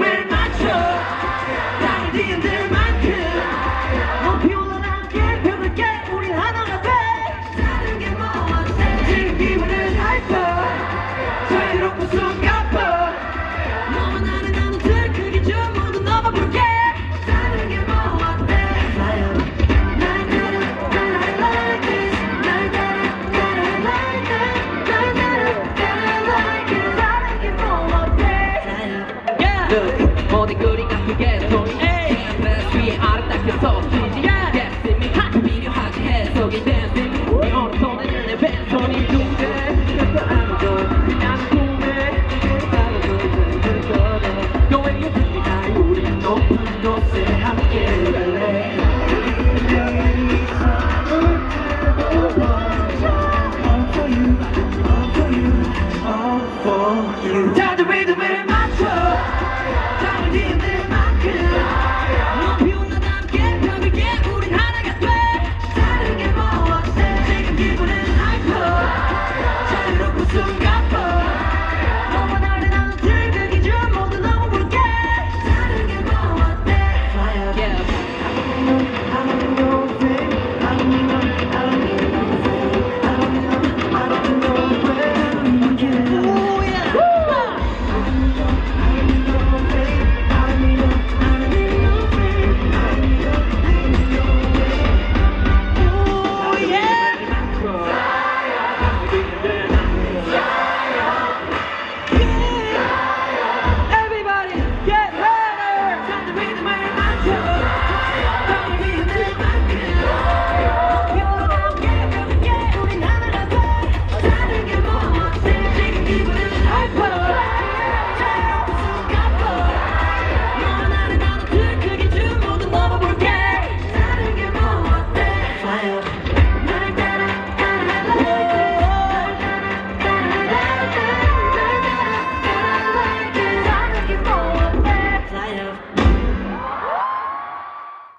Yeah! 늘 모든 거리가 그게 소리 댄스 위에 아름답게 섞이지 댄스미 필요하지 해석이 댄스 네 오른손에는 내 왼손이 둥대 그래서 아무도 나는 꿈에 바로 그저 그저 너에게 들리나 우리 높은 곳에 함께